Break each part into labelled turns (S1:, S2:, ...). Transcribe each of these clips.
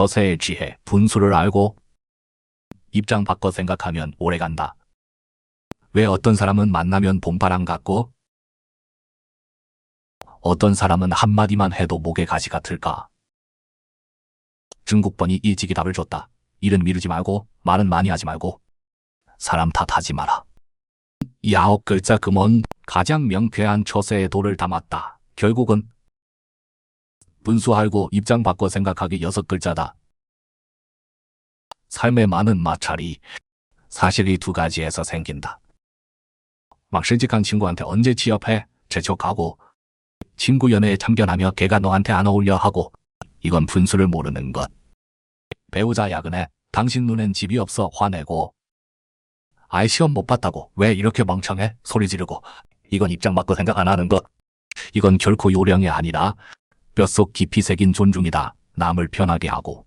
S1: 처세의 지혜, 분수를 알고 입장 바꿔 생각하면 오래간다. 왜 어떤 사람은 만나면 봄바람 같고 어떤 사람은 한마디만 해도 목에 가시 같을까? 중국번이 일찍이 답을 줬다. 일은 미루지 말고 말은 많이 하지 말고 사람 탓하지 마라. 이 아홉 글자 금원 가장 명쾌한 처세의 도를 담았다. 결국은 분수 알고 입장 바꿔 생각하기 여섯 글자다. 삶의 많은 마찰이 사실 이 두 가지에서 생긴다. 막 실직한 친구한테 언제 취업해? 재촉하고 친구 연애에 참견하며 걔가 너한테 안 어울려 하고 이건 분수를 모르는 것. 배우자 야근해 당신 눈엔 집이 없어 화내고 아이 시험 못 봤다고 왜 이렇게 멍청해? 소리 지르고 이건 입장 바꿔 생각 안 하는 것. 이건 결코 요령이 아니라 뼛속 깊이 새긴 존중이다. 남을 편하게 하고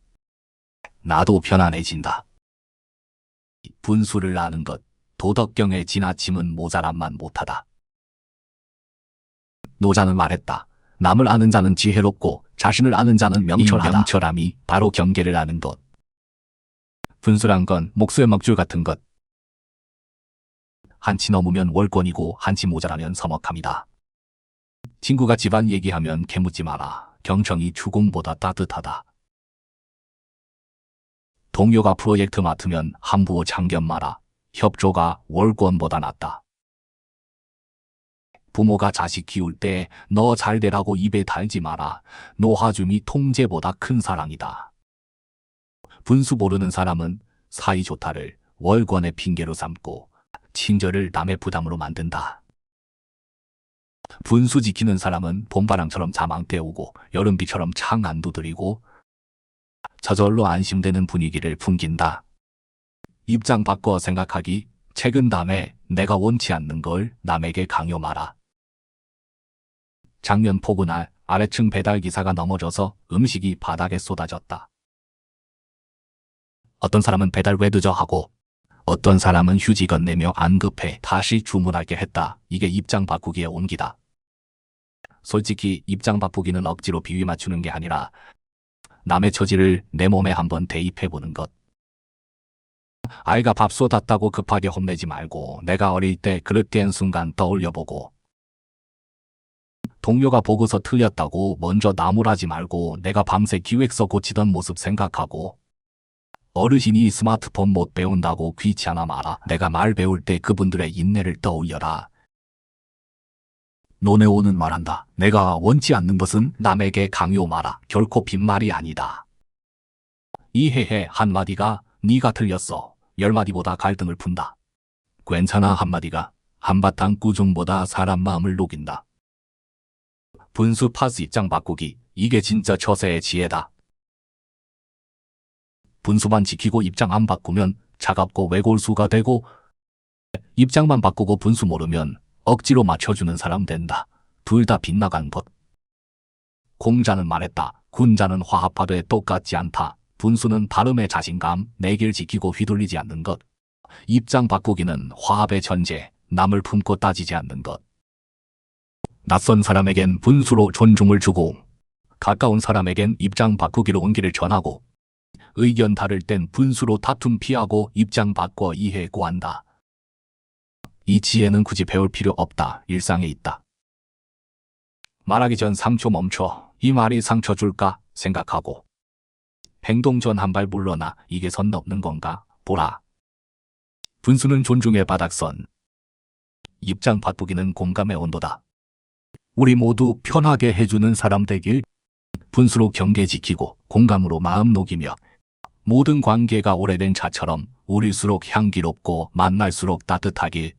S1: 나도 편안해진다. 분수를 아는 것, 도덕경에 지나침은 모자람만 못하다. 노자는 말했다. 남을 아는 자는 지혜롭고 자신을 아는 자는 명철하다. 이 명철함이 바로 경계를 아는 것. 분수란 건 목수의 먹줄 같은 것. 한치 넘으면 월권이고 한치 모자라면 서먹합니다. 친구가 집안 얘기하면 개묻지 마라. 경청이 추궁보다 따뜻하다. 동료가 프로젝트 맡으면 함부어 참견 마라. 협조가 월권보다 낫다. 부모가 자식 키울 때 너 잘되라고 입에 달지 마라. 노하줌이 통제보다 큰 사랑이다. 분수 모르는 사람은 사이 좋다를 월권의 핑계로 삼고 친절을 남의 부담으로 만든다. 분수 지키는 사람은 봄바람처럼 자망 때우고 여름비처럼 창안 두드리고 저절로 안심되는 분위기를 풍긴다. 입장 바꿔 생각하기 최근 다음에 내가 원치 않는 걸 남에게 강요 마라. 작년 폭우날 아래층 배달 기사가 넘어져서 음식이 바닥에 쏟아졌다. 어떤 사람은 배달 왜 늦어 하고 어떤 사람은 휴지 건네며 안 급해 다시 주문하게 했다. 이게 입장 바꾸기의 온기다. 솔직히 입장 바꾸기는 억지로 비위 맞추는 게 아니라 남의 처지를 내 몸에 한번 대입해 보는 것. 아이가 밥 쏟았다고 급하게 혼내지 말고 내가 어릴 때 그릇 뗀 순간 떠올려 보고 동료가 보고서 틀렸다고 먼저 나무라지 말고 내가 밤새 기획서 고치던 모습 생각하고 어르신이 스마트폰 못 배운다고 귀찮아 마라. 내가 말 배울 때 그분들의 인내를 떠올려라. 논해오는 말한다. 내가 원치 않는 것은 남에게 강요 마라. 결코 빈말이 아니다. 이해해 한마디가 네가 틀렸어. 열마디보다 갈등을 푼다. 괜찮아 한마디가 한바탕 꾸중보다 사람 마음을 녹인다. 분수 파스 입장 바꾸기 이게 진짜 처세의 지혜다. 분수만 지키고 입장 안 바꾸면 차갑고 외골수가 되고 입장만 바꾸고 분수 모르면 억지로 맞춰주는 사람 된다. 둘 다 빗나간 것. 공자는 말했다. 군자는 화합하되 똑같지 않다. 분수는 발음의 자신감, 내길 지키고 휘둘리지 않는 것. 입장 바꾸기는 화합의 전제, 남을 품고 따지지 않는 것. 낯선 사람에겐 분수로 존중을 주고, 가까운 사람에겐 입장 바꾸기로 온기를 전하고, 의견 다를 땐 분수로 다툼 피하고 입장 바꿔 이해 구한다. 이 지혜는 굳이 배울 필요 없다. 일상에 있다. 말하기 전 3초 멈춰. 이 말이 상처 줄까 생각하고. 행동 전 한 발 물러나 이게 선 넘는 건가 보라. 분수는 존중의 바닥선. 입장 바꾸기는 공감의 온도다. 우리 모두 편하게 해주는 사람 되길 분수로 경계 지키고 공감으로 마음 녹이며 모든 관계가 오래된 차처럼 우릴수록 향기롭고 만날수록 따뜻하길